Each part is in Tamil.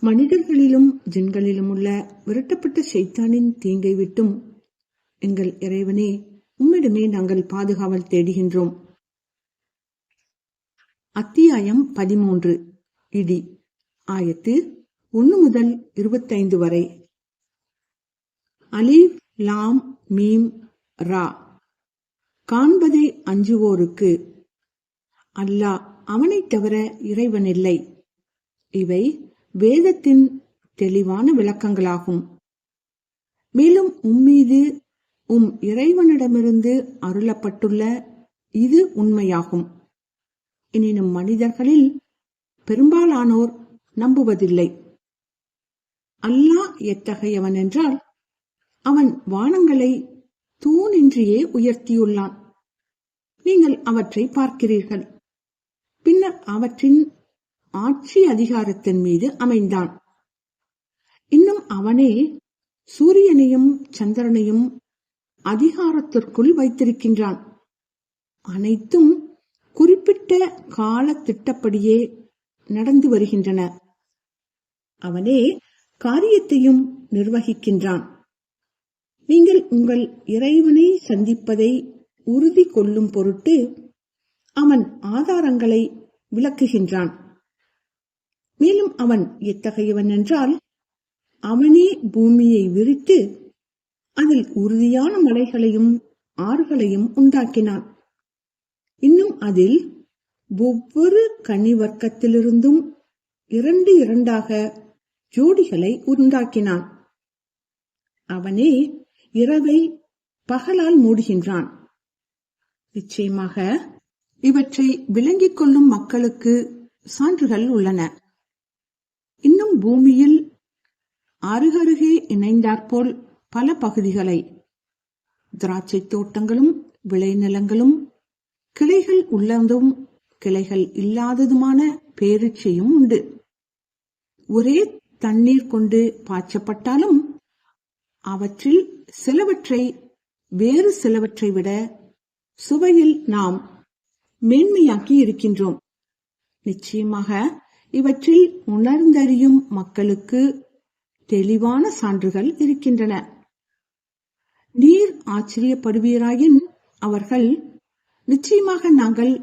மனிதர்களிலும் ஜின்களிலும் உள்ள விரட்டப்பட்ட சைத்தானின் தீங்கை விட்டும் எங்கள் இறைவனே உம்மிடமே நாங்கள் பாதுகாவல் தேடுகின்றோம். அத்தியாயம் பதிமூன்று. இடி. ஆயத்து ஒன்று முதல் இருபத்தைந்து வரை. அலீப் லாம் மீம் ரா. காண்பதை அஞ்சுவோருக்கு. அல்லாஹ் அவனைத் தவிர இறைவனில்லை இவை வேதத்தின் தெளிவான விளக்கங்களாகும். மேலும் உம்மீது உம் இறைவனிடமிருந்து அருளப்பட்டுள்ள இது உண்மையாகும். எனினும் மனிதர்களில் பெரும்பாலானோர் நம்புவதில்லை. அல்லாஹ் எத்தகையவன் என்றால் அவன் வானங்களை தூணின்றியே உயர்த்தியுள்ளான். நீங்கள் அவற்றை பார்க்கிறீர்கள். பின்னர் அவற்றின் ஆட்சி அதிகாரத்தின் மீது அமைந்தான். இன்னும் அவனே சூரியனையும் சந்திரனையும் அதிகாரத்திற்குள் வைத்திருக்கின்றான். அனைத்தும் குறிப்பிட்ட கால திட்டப்படியே நடந்து வருகின்றன. அவனே காரியத்தையும் நிர்வகிக்கின்றான். நீங்கள் உங்கள் இறைவனை சந்திப்பதை உறுதி கொள்ளும் பொருட்டு அவன் ஆதாரங்களை விளக்குகின்றான். மேலும் அவன் எத்தகையவன் என்றால் அவனே பூமியை விரித்து அதில் உறுதியான மலைகளையும் ஆறுகளையும் உண்டாக்கினான். இன்னும் அதில் ஒவ்வொரு கனி வர்க்கத்திலிருந்தும் இரண்டு இரண்டாக ஜோடிகளை உண்டாக்கினான். அவனே இரவை பகலால் மூடுகின்றான். நிச்சயமாக இவற்றை விளங்கிக் கொள்ளும் மக்களுக்கு சான்றுகள் உள்ளன. இன்னும் பூமியில் அருகருகே இணைந்தாற்போல் பல பகுதிகளை திராட்சை தோட்டங்களும் விளைநிலங்களும் கிளைகள் உள்ளதும் கிளைகள் இல்லாததுமான பேரிச்சையும் உண்டு. ஒரே தண்ணீர் கொண்டு பாய்ச்சப்பட்டாலும் அவற்றில் சிலவற்றை வேறு சிலவற்றை விட சுவையில் நாம் மேன்மையாக்கி இருக்கின்றோம். நிச்சயமாக இவற்றில் உணர்ந்தறியும் மக்களுக்கு தெளிவான சான்றுகள் இருக்கின்றன. நீர் ஆச்சரியப்படுவீராயின் அவர்கள் நிச்சயமாக நாங்கள்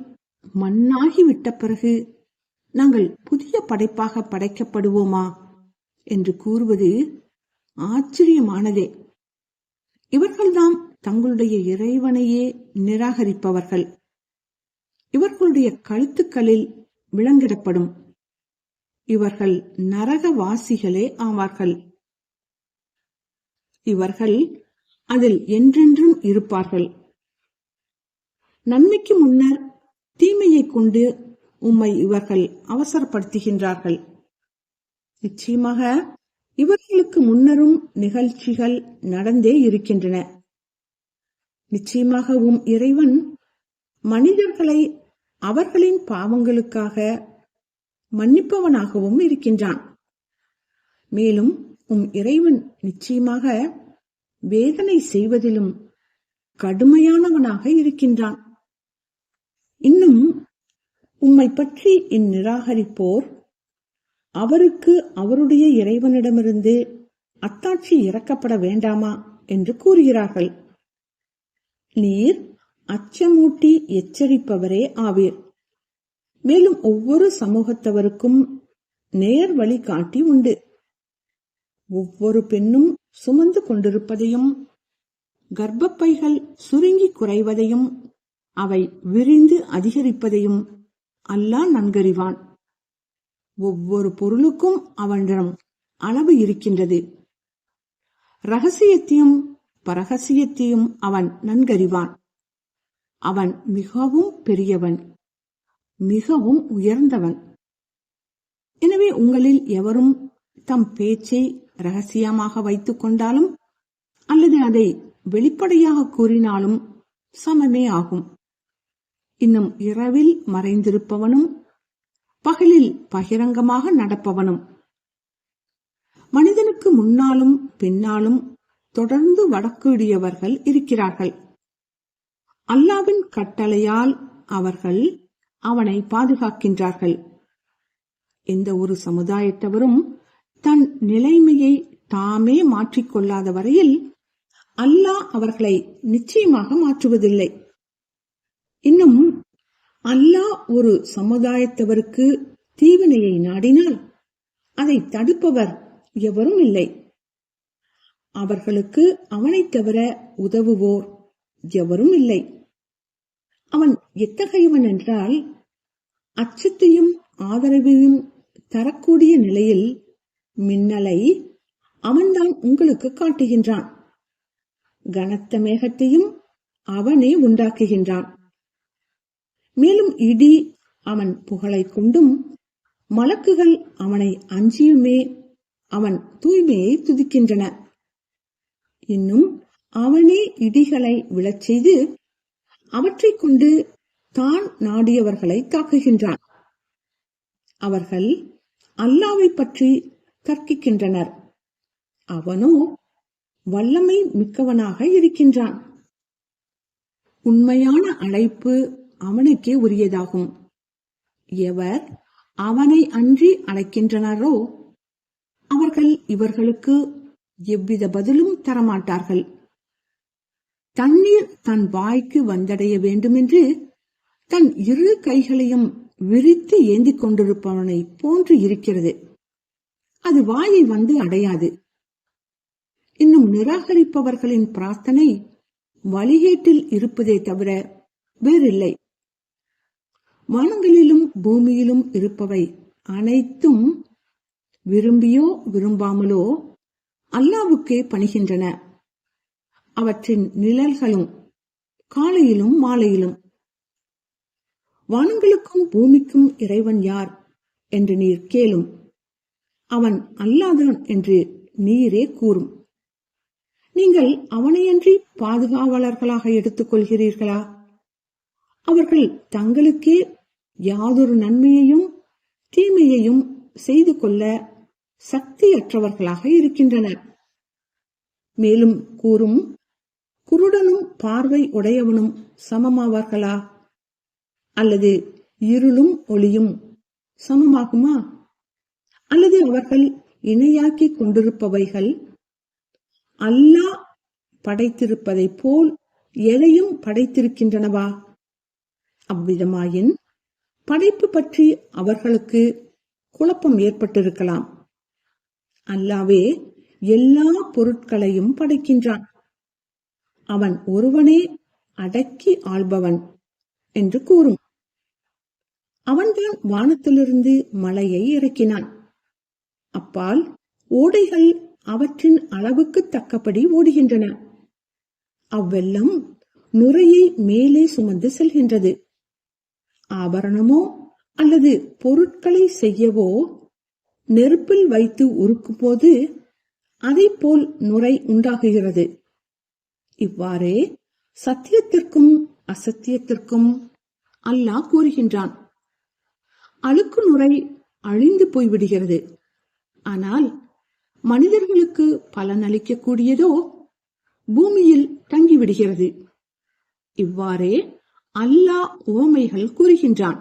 மண்ணாகி விட்ட பிறகு நாங்கள் புதிய படைப்பாக படைக்கப்படுவோமா? என்று கூறுவது ஆச்சரியமானதே. இவர்கள்தாம் தங்களுடைய இறைவனையே நிராகரிப்பவர்கள். இவர்களுடைய கழுத்துக்களில் விளங்கிடப்படும் இவர்கள் நரகவாசிகளே ஆவார்கள். இவர்கள் அதில் என்றென்றும் இருப்பார்கள். நன்மைக்கு முன்னர் தீமையை கொண்டு உம்மை இவர்கள் அவசரப்படுத்துகின்றார்கள். நிச்சயமாக இவர்களுக்கு முன்னரும் நிகழ்ச்சிகள் நடந்தே இருக்கின்றன. நிச்சயமாகவும் இறைவன் மனிதர்களை அவர்களின் பாவங்களுக்காக மன்னிப்பவனாகவும் இருக்கின்றான். மேலும் உம் இறைவன் நிச்சயமாக வேதனை செய்வதிலும் கடுமையானவனாக இருக்கின்றான். இன்னும் உம்மை பற்றி இந்நிராகரிப்போர் அவருக்கு அவருடைய இறைவனிடமிருந்து அத்தாட்சி இறக்கப்பட வேண்டாமா என்று கூறுகிறார்கள். நீர் அச்சமூட்டி எச்சரிப்பவரே ஆவீர். மேலும் ஒவ்வொரு சமூகத்தவருக்கும் நேர் வழி காட்டி உண்டு. ஒவ்வொரு பெண்ணும் சுமந்து கொண்டிருப்பதையும் கர்ப்பப்பைகள் சுருங்கி குறைவதையும் அவை விரிந்து அதிகரிப்பதையும் அல்லாஹ் நன்கறிவான். ஒவ்வொரு பொருளுக்கும் அவனிடம் அளவு இருக்கின்றது. ரகசியத்தையும் பரகசியத்தையும் அவன் நன்கறிவான். அவன் மிகவும் பெரியவன். மிகவும் உயர்ந்தவன். எனவே உங்களில் எவரும் தம் பேச்சை ரகசியமாக வைத்துக் கொண்டாலும் அல்லது அதை வெளிப்படையாக கூறினாலும் சமமே ஆகும். இன்னும் இரவில் மறைந்திருப்பவனும் பகலில் பகிரங்கமாக நடப்பவனும். மனிதனுக்கு முன்னாலும் பின்னாலும் தொடர்ந்து வடக்குடியவர்கள் இருக்கிறார்கள். அல்லாவின் கட்டளையால் அவர்கள் அவனை பாதுகாக்கின்றார்கள். எந்த ஒரு சமுதாயத்தவரும் தன் நிலைமையை தாமே மாற்றிக்கொள்ளாத வரையில் அல்லாஹ் அவர்களை நிச்சயமாக மாற்றுவதில்லை. இன்னும் அல்லாஹ் ஒரு சமுதாயத்தவருக்கு தீவினையை நாடினால் அதை தடுப்பவர் எவரும் இல்லை. அவர்களுக்கு அவனைத் தவிர உதவுவோர் எவரும் இல்லை. அவன் எத்தகையவன் என்றால் அச்சத்தையும் ஆதரவையும் தரக்கூடிய நிலையில் மின்னலை அவன்தான் உங்களுக்கு காட்டுகின்றான். கனத்த மேகத்தையும் அவனே உண்டாக்குகின்றான். மேலும் இடி அவன் புகழை கொண்டும் மலக்குகள் அவனை அஞ்சியுமே அவன் தூய்மையை துதிக்கின்றன. இன்னும் அவனே இடிகளை விழச் செய்து அவற்றைக் கொண்டு தான் நாடியவர்களை தாக்குகின்றான். அவர்கள் அல்லாவை பற்றி தர்க்கிக்கின்றனர். அவனோ வல்லமை மிக்கவனாக இருக்கின்றான். உண்மையான அழைப்பு அவனுக்கே உரியதாகும். எவர் அவனை அன்றி அழைக்கின்றனரோ அவர்கள் இவர்களுக்கு எவ்வித பதிலும் தரமாட்டார்கள். தண்ணீர் தன் வாய்க்கு வந்தடைய வேண்டுமென்று தன் இரு கைகளையும் விரித்து ஏந்திக் கொண்டிருப்பவனை போன்று இருக்கிறது. அது வாயை வந்து அடையாது. இன்னும் நிராகரிப்பவர்களின் பிரார்த்தனை வழிகேட்டில் இருப்பதே தவிர வேறில்லை. வானங்களிலும் பூமியிலும் இருப்பவை அனைத்தும் விரும்பியோ விரும்பாமலோ அல்லாவுக்கே பணிகின்றன. அவற்றின் நிழல்களும் காலையிலும் மாலையிலும் வானங்களுக்கும் பூமிக்கும் இறைவன் யார்? என்று நீர் கேளும். அவன் அல்லாதான் என்று நீரே கூறும். நீங்கள் அவனையன்றி பாதுகாவலர்களாக எடுத்துக் கொள்கிறீர்களா அவர்கள் தங்களுக்கே யாதொரு நன்மையையும் தீமையையும் செய்து கொள்ள சக்தியற்றவர்களாக இருக்கின்றனர். மேலும் கூறும் குருடனும் பார்வை உடையவனும் சமமாவார்களா? அல்லது இருளும் ஒளியும் சமமாகுமா? அல்லது அவர்கள் இணையாக்கிக் கொண்டிருப்பவைகள்? அல்லாஹ் படைத்திருப்பதைப் போல் எதையும் படைத்திருக்கின்றனவா? அவ்விதமாயின் படைப்பு பற்றி அவர்களுக்கு குழப்பம் ஏற்பட்டிருக்கலாம். அல்லாவே எல்லா பொருட்களையும் படைக்கின்றான். அவன் ஒருவனே அடக்கி ஆள்பவன் என்று கூறும். அவன்தான் வானத்திலிருந்து மலையை இறக்கினான். அப்பால் ஓடைகள் அவற்றின் அளவுக்கு தக்கபடி ஓடுகின்றன. அவ்வெல்லம் நுரையை மேலே சுமந்து செல்கின்றது. ஆபரணமோ அல்லது பொருட்களை செய்யவோ நெருப்பில் வைத்து உருக்கும் போது அதை போல் நுரை உண்டாகுகிறது. இவ்வாறே சத்தியத்திற்கும் அசத்தியத்திற்கும் அல்லாஹ் கூறுகின்றான். அழுக்கு நுரை அழிந்து போய்விடுகிறது. ஆனால் மனிதர்களுக்கு பலனளிக்கக்கூடியதோ பூமியில் தங்கிவிடுகிறது. இவ்வாறே அல்லாஹ் உவமைகள் கூறுகின்றான்.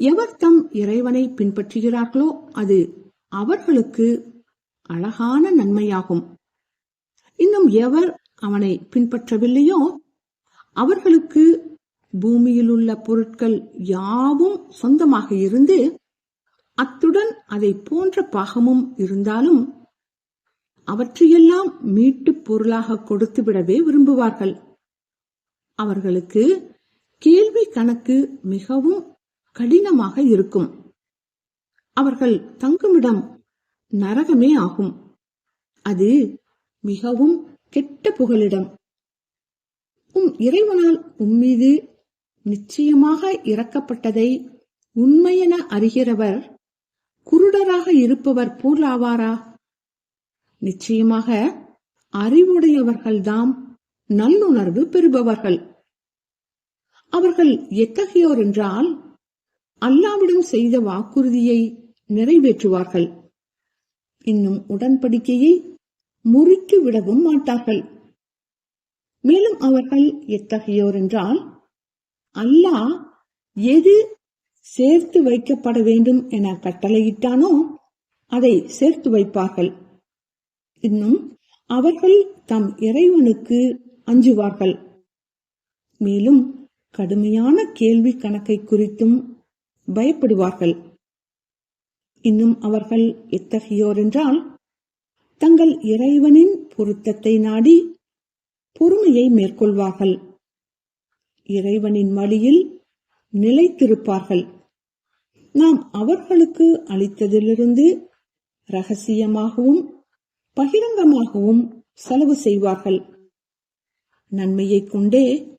எவர் தம் இறைவனை பின்பற்றுகிறார்களோ அது அவர்களுக்கு அழகான நன்மையாகும். இன்னும் எவர் அவனை பின்பற்றவில்லையோ அவர்களுக்கு பூமியில் உள்ள பொருட்கள் யாவும் சொந்தமாக இருந்து அத்துடன் அதை போன்ற பாகமும் இருந்தாலும் அவற்றையெல்லாம் மீட்டு பொருளாக கொடுத்துவிடவே விரும்புவார்கள். அவர்களுக்கு கேள்வி கணக்கு மிகவும் கடினமாக இருக்கும். அவர்கள் தங்குமிடம் நரகமே ஆகும். அது மிகவும் கெட்ட புகலிடம். உம் இறைவனால் உம்மீது நிச்சயமாக இறக்கப்பட்டதை உண்மையென அறிகிறவர் குருடராக இருப்பவர் போல் ஆவாரா? நிச்சயமாக அறிவுடையவர்கள்தாம் நல்லுணர்வு பெறுபவர்கள். அவர்கள் எத்தகையோர் என்றால் அல்லாவிடம் செய்த வாக்குறுதியை நிறைவேற்றுவார்கள். இன்னும் உடன்படிக்கையை முறுக்கி விடவும் மாட்டார்கள். மேலும் அவர்கள் எத்தகையோர் என்றால் அல்லாஹ் எது சேர்த்து வைக்கப்பட வேண்டும் என கட்டளையிட்டானோ அதை சேர்த்து வைப்பார்கள். இன்னும் அவர்கள் தம் இறைவனுக்கு அஞ்சுவார்கள். மேலும் கடுமையான கேள்வி கணக்கை குறித்தும் பயப்படுவார்கள். இன்னும் அவர்கள் எத்தகையோர் என்றால் தங்கள் இறைவனின் பொருத்தத்தை நாடி பொறுமையை மேற்கொள்வார்கள். இறைவனின் வழியில் நிலைத்திருப்பார்கள். நாம் அவர்களுக்கு அளித்ததிலிருந்து ரகசியமாகவும் பகிரங்கமாகவும் செலவு செய்வார்கள். நன்மையை கொண்டே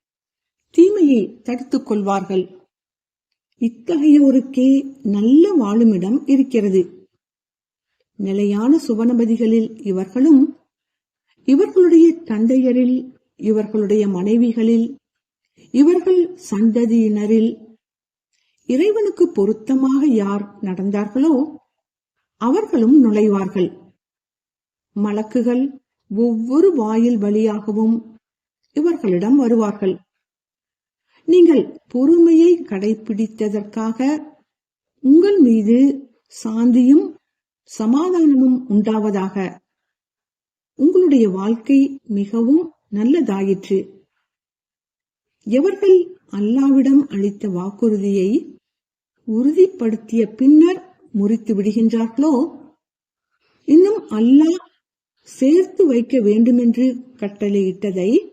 தீமையை தடுத்துக் கொள்வார்கள். இத்தகையோருக்கே நல்ல வாழுமிடம் இருக்கிறது. நிலையான சுவனபதிகளில் இவர்களும் இவர்களுடைய தந்தையரில் இவர்களுடைய மனைவிகளில் இவர்கள் சந்ததியினரில் இறைவனுக்கு பொருத்தமாக யார் நடந்தார்களோ அவர்களும் நுழைவார்கள். மலக்குகள் ஒவ்வொரு வாயில் வழியாகவும் இவர்களிடம் வருவார்கள். நீங்கள் பொறுமையை கடைபிடித்ததற்காக உங்கள் மீது சாந்தியும் சமாதானமும் உண்டாவதாக. உங்களுடைய வாழ்க்கை மிகவும் நல்லதாயிற்று. எவர்கள் அல்லாவிடம் அளித்த வாக்குறுதியை உறுதிப்படுத்திய பின்னர் முறித்து விடுகின்றார்களோ? இன்னும் அல்லாஹ் சேர்த்து வைக்க வேண்டுமென்று கட்டளையிட்டதை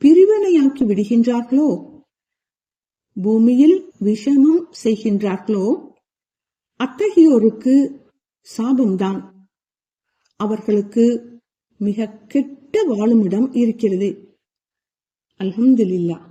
பிரிவினையாக்கி விடுகின்றார்களோ? பூமியில் விஷமம் செய்கின்றார்களோ? அத்தகையோருக்கு சாபம்தான். அவர்களுக்கு மிக கெட்ட வாழுமிடம் இருக்கிறது. அல்ஹம்துலில்லாஹ்.